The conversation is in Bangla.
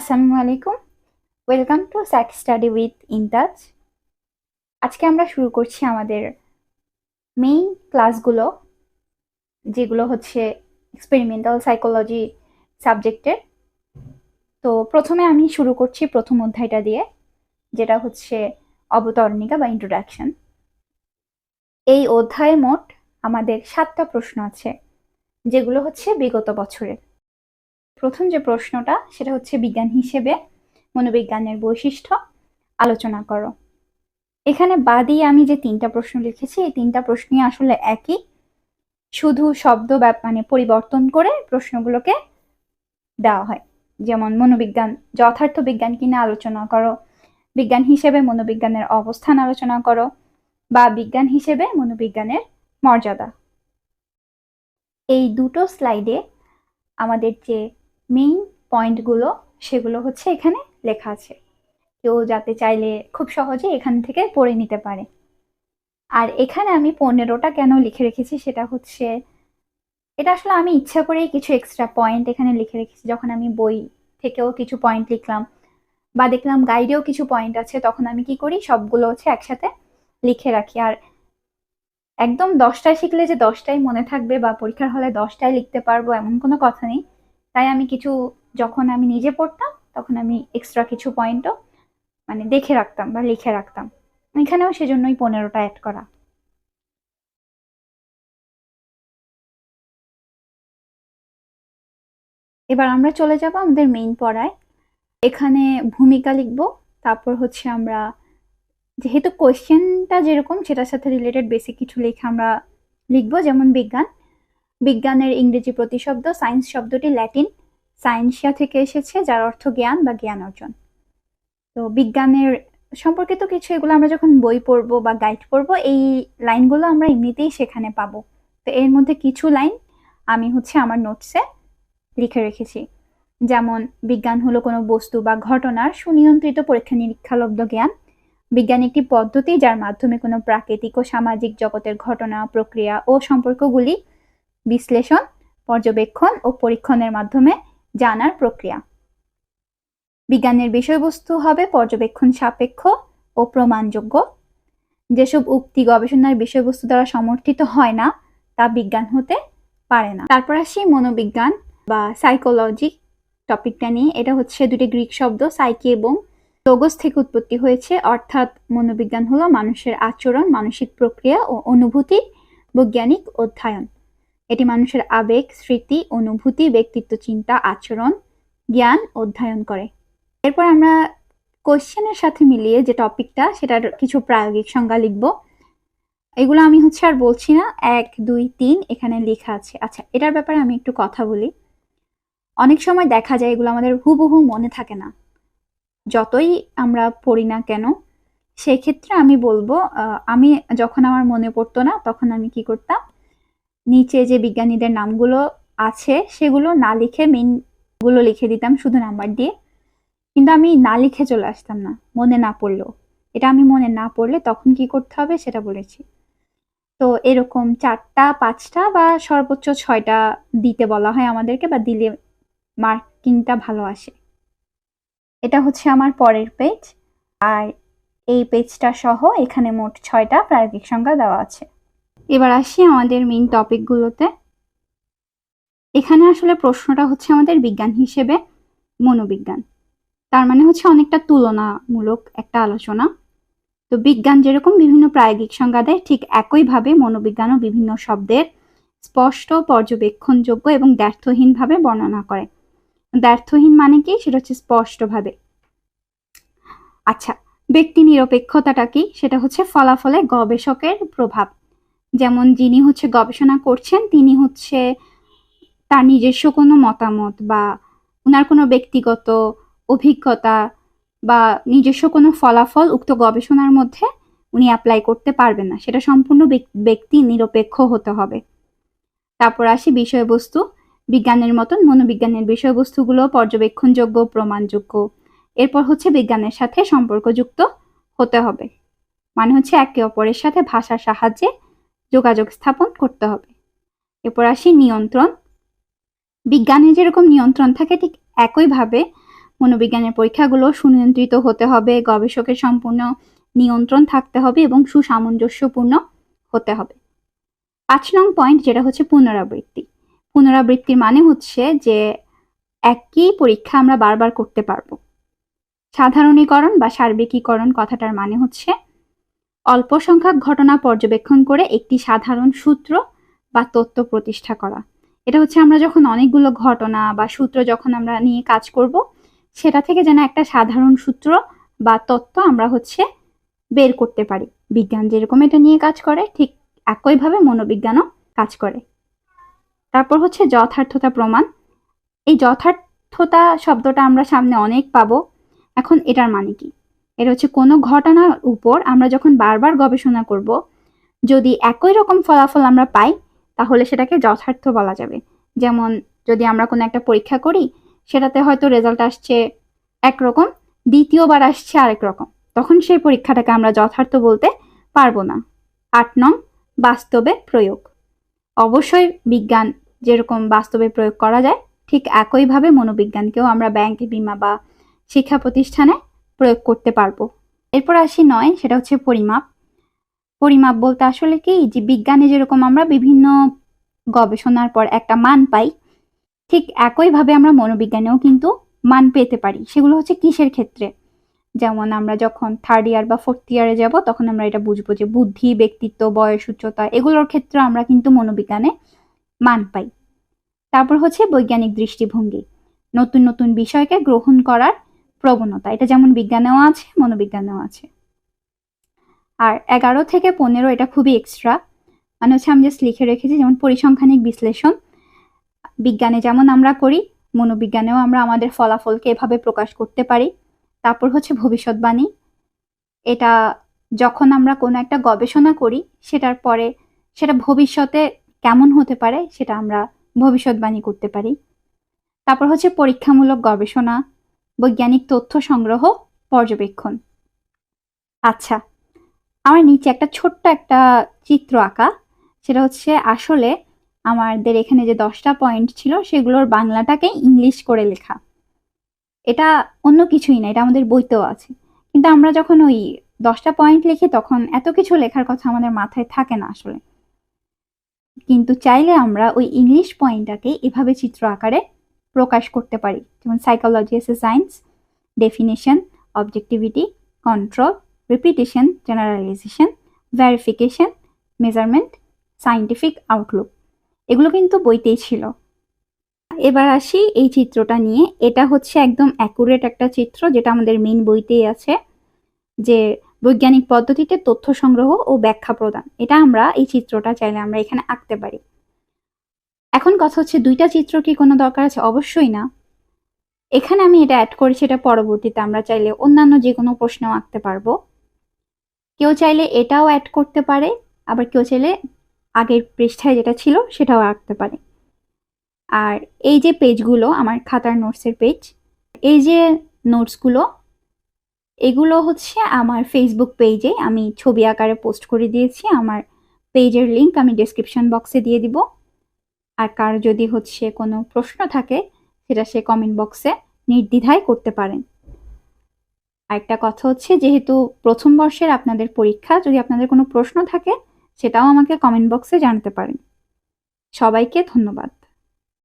আসসালামু আলাইকুম welcome to sack study with in touch আজকে আমরা শুরু করছি আমাদের মেইন ক্লাসগুলো যেগুলো হচ্ছে এক্সপেরিমেন্টাল সাইকোলজি সাবজেক্টের তো প্রথমে আমি শুরু করছি প্রথম অধ্যায়টা দিয়ে, যেটা হচ্ছে অবতরণিকা বা ইন্ট্রোডাকশন এই অধ্যায়ে মোট আমাদের সাতটা প্রশ্ন আছে, যেগুলো হচ্ছে বিগত বছরের। প্রথম যে প্রশ্নটা, সেটা হচ্ছে বিজ্ঞান হিসেবে মনোবিজ্ঞানের বৈশিষ্ট্য, আলোচনা করো। এখানে বাদই আমি যে তিনটা প্রশ্ন লিখেছি, এই তিনটা প্রশ্নই আসলে একই। শুধু শব্দ মানে পরিবর্তন করে প্রশ্নগুলোকে দেওয়া হয়। যেমন মনোবিজ্ঞান, যথার্থ বিজ্ঞান কিনা আলোচনা করো। বিজ্ঞান হিসেবে মনোবিজ্ঞানের অবস্থান আলোচনা করো বা বিজ্ঞান হিসেবে মনোবিজ্ঞানের মর্যাদা। এই দুটো স্লাইডে আমাদের যে মেইন পয়েন্টগুলো সেগুলো হচ্ছে এখানে লেখা আছে। কেউ যাতে চাইলে খুব সহজে এখান থেকে পড়ে নিতে পারে। আর এখানে আমি পনেরোটা কেন লিখে রেখেছি সেটা হচ্ছে, এটা আসলে আমি ইচ্ছা করেই কিছু এক্সট্রা পয়েন্ট এখানে লিখে রেখেছি। যখন আমি বই থেকেও কিছু পয়েন্ট লিখলাম বা দেখলাম গাইডেও কিছু পয়েন্ট আছে, তখন আমি কি করি? সবগুলো হচ্ছে একসাথে লিখে রাখি। আর একদম দশটায় শিখলে যে দশটাই মনে থাকবে বা পরীক্ষার হলে দশটায় লিখতে পারব এমন কোনো কথা নেই। তাই আমি কিছু, যখন আমি নিজে পড়তাম, তখন আমি এক্সট্রা কিছু পয়েন্টও মানে দেখে রাখতাম বা লিখে রাখতাম। এখানেও সেজন্যই পনেরোটা অ্যাড করা। এবার আমরা চলে যাব আমাদের মেইন পড়ায়। এখানে ভূমিকা লিখব, তারপর হচ্ছে আমরা, যেহেতু কোয়েশ্চেনটা যেরকম, সেটার সাথে রিলেটেড বেসিক কিছু লেখা আমরা লিখব, যেমন বিজ্ঞান। বিজ্ঞানের ইংরেজি প্রতিশব্দ, সায়েন্স শব্দটি ল্যাটিন সায়েন্সিয়া থেকে এসেছে, যার অর্থ জ্ঞান বা জ্ঞান অর্জন। তো বিজ্ঞানের সম্পর্কিত কিছু, এগুলো আমরা যখন বই পড়ব বা গাইড পড়ব, এই লাইনগুলো আমরা এমনিতেই সেখানে পাবো। তো এর মধ্যে কিছু লাইন আমি হচ্ছে আমার নোটসে লিখে রেখেছি। যেমন, বিজ্ঞান হলো কোনো বস্তু বা ঘটনার সুনিয়ন্ত্রিত পরীক্ষা নিরীক্ষালব্ধ জ্ঞান। বিজ্ঞান একটি পদ্ধতি যার মাধ্যমে কোনো প্রাকৃতিক ও সামাজিক জগতের ঘটনা, প্রক্রিয়া ও সম্পর্কগুলি বিশ্লেষণ, পর্যবেক্ষণ ও পরীক্ষণের মাধ্যমে জানার প্রক্রিয়া। বিজ্ঞানের বিষয়বস্তু হবে পর্যবেক্ষণ সাপেক্ষ ও প্রমাণযোগ্য। যেসব উক্তি গবেষণার বিষয়বস্তু দ্বারা সমর্থিত হয় না, তা বিজ্ঞান হতে পারে না। তারপর আসি মনোবিজ্ঞান বা সাইকোলজি টপিকটা নিয়ে। এটা হচ্ছে দুটি গ্রিক শব্দ সাইকি এবং লোগোস থেকে উৎপত্তি হয়েছে। অর্থাৎ মনোবিজ্ঞান হলো মানুষের আচরণ, মানসিক প্রক্রিয়া ও অনুভূতি, বৈজ্ঞানিক অধ্যয়ন। এটি মানুষের আবেগ, স্মৃতি, অনুভূতি, ব্যক্তিত্ব, চিন্তা, আচরণ, জ্ঞান অধ্যয়ন করে। এরপর আমরা কোশ্চেনের সাথে মিলিয়ে যে টপিকটা সেটার কিছু প্রায়োগিক সংজ্ঞা লিখব। এগুলো আমি হচ্ছে আর বলছি না। এক, দুই, তিন এখানে লেখা আছে। আচ্ছা এটার ব্যাপারে আমি একটু কথা বলি। অনেক সময় দেখা যায় এগুলো আমাদের হুবহু মনে থাকে না। যতই আমরা পড়ি না কেন সেই ক্ষেত্রে আমি বলব আমি যখন আমার মনে পড়তো না, তখন আমি কি করতাম? নিচে যে বিজ্ঞানীদের নামগুলো আছে, সেগুলো না লিখে মেইনগুলো লিখে দিতাম শুধু নাম্বার দিয়ে। কিন্তু আমি না লিখে চলে আসতাম না, মনে না পড়লেও। এটা আমি মনে না পড়লে তখন কি করতে হবে সেটা বলেছি। তো এরকম চারটা, পাঁচটা বা সর্বোচ্চ ছয়টা দিতে বলা হয় আমাদেরকে বা দিলে মার্কিংটা ভালো আসে। এটা হচ্ছে আমার পরের পেজ আর এই পেজটা সহ এখানে মোট ছয়টা প্রায়োগিক সংখ্যা দেওয়া আছে। এবার আসি আমাদের মেইন টপিকগুলোতে এখানে আসলে প্রশ্নটা হচ্ছে আমাদের বিজ্ঞান হিসেবে মনোবিজ্ঞান। তার মানে হচ্ছে অনেকটা তুলনামূলক একটা আলোচনা। তো বিজ্ঞান যেরকম বিভিন্ন প্রায়োগিক সংজ্ঞা দেয়, ঠিক একইভাবে মনোবিজ্ঞানও বিভিন্ন শব্দের স্পষ্ট, পর্যবেক্ষণযোগ্য এবং দ্ব্যর্থহীনভাবে বর্ণনা করে। দ্ব্যর্থহীন মানে কি? সেটা হচ্ছে স্পষ্টভাবে। আচ্ছা ব্যক্তি নিরপেক্ষতাটা কি? সেটা হচ্ছে ফলাফলে গবেষকের প্রভাব। যেমন যিনি হচ্ছে গবেষণা করছেন, তিনি হচ্ছে তার নিজস্ব কোনো মতামত বা ওনার কোনো ব্যক্তিগত অভিজ্ঞতা বা নিজস্ব কোনো ফলাফল উক্ত গবেষণার মধ্যে উনি অ্যাপ্লাই করতে পারবেন না। সেটা সম্পূর্ণ ব্যক- ব্যক্তি নিরপেক্ষ হতে হবে। তারপর আসি বিষয়বস্তু। বিজ্ঞানের মতন মনোবিজ্ঞানের বিষয়বস্তুগুলো পর্যবেক্ষণযোগ্য, প্রমাণযোগ্য। এরপর হচ্ছে বিজ্ঞানের সাথে সম্পর্কযুক্ত হতে হবে। মানে হচ্ছে একে অপরের সাথে ভাষার সাহায্যে যোগাযোগ স্থাপন করতে হবে। এরপর আসি নিয়ন্ত্রণ। বিজ্ঞানে যেরকম নিয়ন্ত্রণ থাকে, ঠিক একইভাবে মনোবিজ্ঞানের পরীক্ষাগুলো সুনিয়ন্ত্রিত হতে হবে, গবেষকের সম্পূর্ণ নিয়ন্ত্রণ থাকতে হবে এবং সুসামঞ্জস্যপূর্ণ হতে হবে। পাঁচ নং পয়েন্ট যেটা হচ্ছে পুনরাবৃত্তি। পুনরাবৃত্তির মানে হচ্ছে যে একই পরীক্ষা আমরা বারবার করতে পারব। সাধারণীকরণ বা সার্বিকীকরণ কথাটার মানে হচ্ছে অল্প সংখ্যক ঘটনা পর্যবেক্ষণ করে একটি সাধারণ সূত্র বা তত্ত্ব প্রতিষ্ঠা করা। এটা হচ্ছে আমরা যখন অনেকগুলো ঘটনা বা সূত্র যখন আমরা নিয়ে কাজ করব, সেটা থেকে যেন একটা সাধারণ সূত্র বা তত্ত্ব আমরা হচ্ছে বের করতে পারি। বিজ্ঞান যেরকম এটা নিয়ে কাজ করে, ঠিক একইভাবে মনোবিজ্ঞানও কাজ করে। তারপর হচ্ছে যথার্থতা প্রমাণ। এই যথার্থতা শব্দটা আমরা সামনে অনেক পাবো। এখন এটার মানে কি? এটা হচ্ছে কোনো ঘটনার উপর আমরা যখন বারবার গবেষণা করব, যদি একই রকম ফলাফল আমরা পাই, তাহলে সেটাকে যথার্থ বলা যাবে। যেমন যদি আমরা কোনো একটা পরীক্ষা করি, সেটাতে হয়তো রেজাল্ট আসছে একরকম দ্বিতীয়বার আসছে আরেক রকম। তখন সেই পরীক্ষাটাকে আমরা যথার্থ বলতে পারব না। আট নং, বাস্তবে প্রয়োগ। অবশ্যই বিজ্ঞান যেরকম বাস্তবে প্রয়োগ করা যায়, ঠিক একইভাবে মনোবিজ্ঞানকেও আমরা ব্যাংক বিমা বা শিক্ষা প্রতিষ্ঠানে প্রয়োগ করতে পারব। এরপর আসি নয়, সেটা হচ্ছে পরিমাপ। পরিমাপ বলতে আসলে কি? যে বিজ্ঞানে যেরকম আমরা বিভিন্ন গবেষণার পর একটা মান পাই, ঠিক একইভাবে আমরা মনোবিজ্ঞানেও কিন্তু মান পেতে পারি। সেগুলো হচ্ছে কিসের ক্ষেত্রে? যেমন আমরা যখন থার্ড ইয়ার বা ফোর্থ ইয়ারে যাব, তখন আমরা এটা বুঝব যে বুদ্ধি, ব্যক্তিত্ব, বয়স, উচ্চতা, এগুলোর ক্ষেত্রে আমরা কিন্তু মনোবিজ্ঞানে মান পাই। তারপর হচ্ছে বৈজ্ঞানিক দৃষ্টিভঙ্গি। নতুন নতুন বিষয়কে গ্রহণ করার প্রবণতা। এটা যেমন বিজ্ঞানেও আছে, মনোবিজ্ঞানেও আছে। আর এগারো থেকে পনেরো এটা খুবই এক্সট্রা মানে হচ্ছে আমি জাস্ট লিখে রেখেছি যেমন পরিসংখ্যানিক বিশ্লেষণ। বিজ্ঞানে যেমন আমরা করি, মনোবিজ্ঞানেও আমরা আমাদের ফলাফলকে এভাবে প্রকাশ করতে পারি। তারপর হচ্ছে ভবিষ্যৎবাণী। এটা যখন আমরা কোনো একটা গবেষণা করি, সেটার পরে সেটা ভবিষ্যতে কেমন হতে পারে, সেটা আমরা ভবিষ্যৎবাণী করতে পারি। তারপর হচ্ছে পরীক্ষামূলক গবেষণা। বৈজ্ঞানিক তথ্য সংগ্রহ, পর্যবেক্ষণ। আচ্ছা আমার নিচে একটা ছোট্ট একটা চিত্র আঁকা। সেটা হচ্ছে আসলে আমাদের এখানে যে দশটা পয়েন্ট ছিল, সেগুলোর বাংলাটাকে ইংলিশ করে লেখা। এটা অন্য কিছুই না, এটা আমাদের বইতেও আছে। কিন্তু আমরা যখন ওই দশটা পয়েন্ট লিখি, তখন এত কিছু লেখার কথা আমাদের মাথায় থাকে না আসলে। কিন্তু চাইলে আমরা ওই ইংলিশ পয়েন্টটাকে এভাবে চিত্র আকারে প্রকাশ করতে পারি। যেমন psychology as a science definition objectivity control repetition generalisation verification measurement scientific outlook এগুলো কিন্তু বইতেই ছিল। এবার আসি এই চিত্রটা নিয়ে। এটা হচ্ছে একদম অ্যাকুরেট একটা চিত্র, যেটা আমাদের মেইন বইতেই আছে, যে বৈজ্ঞানিক পদ্ধতিতে তথ্য সংগ্রহ ও ব্যাখ্যা প্রদান। এটা আমরা এই চিত্রটা চাইলে আমরা এখানে আঁকতে পারি। এখন কথা হচ্ছে দুইটা চিত্র কি কোনো দরকার আছে? অবশ্যই না। এখানে আমি এটা অ্যাড করেছি, এটা পরবর্তীতে আমরা চাইলে অন্যান্য যে কোনো প্রশ্ন আঁকতে পারব। কেউ চাইলে এটাও অ্যাড করতে পারে, আবার কেউ চাইলে আগের পৃষ্ঠায় যেটা ছিল সেটাও আঁকতে পারে। আর এই যে পেজগুলো, আমার খাতার নোটসের পেজ এই যে নোটসগুলো এগুলো হচ্ছে আমার ফেসবুক পেজে আমি ছবি আকারে পোস্ট করে দিয়েছি। আমার পেজের লিঙ্ক আমি ডিসক্রিপশন বক্সে দিয়ে দিব। আর কার যদি হচ্ছে কোনো প্রশ্ন থাকে, সেটা সে কমেন্ট বক্সে নির্দ্বিধায় করতে পারেন। আরেকটা কথা হচ্ছে, যেহেতু প্রথম বর্ষের আপনাদের পরীক্ষা, যদি আপনাদের কোনো প্রশ্ন থাকে, সেটাও আমাকে কমেন্ট বক্সে জানাতে পারেন। সবাইকে ধন্যবাদ।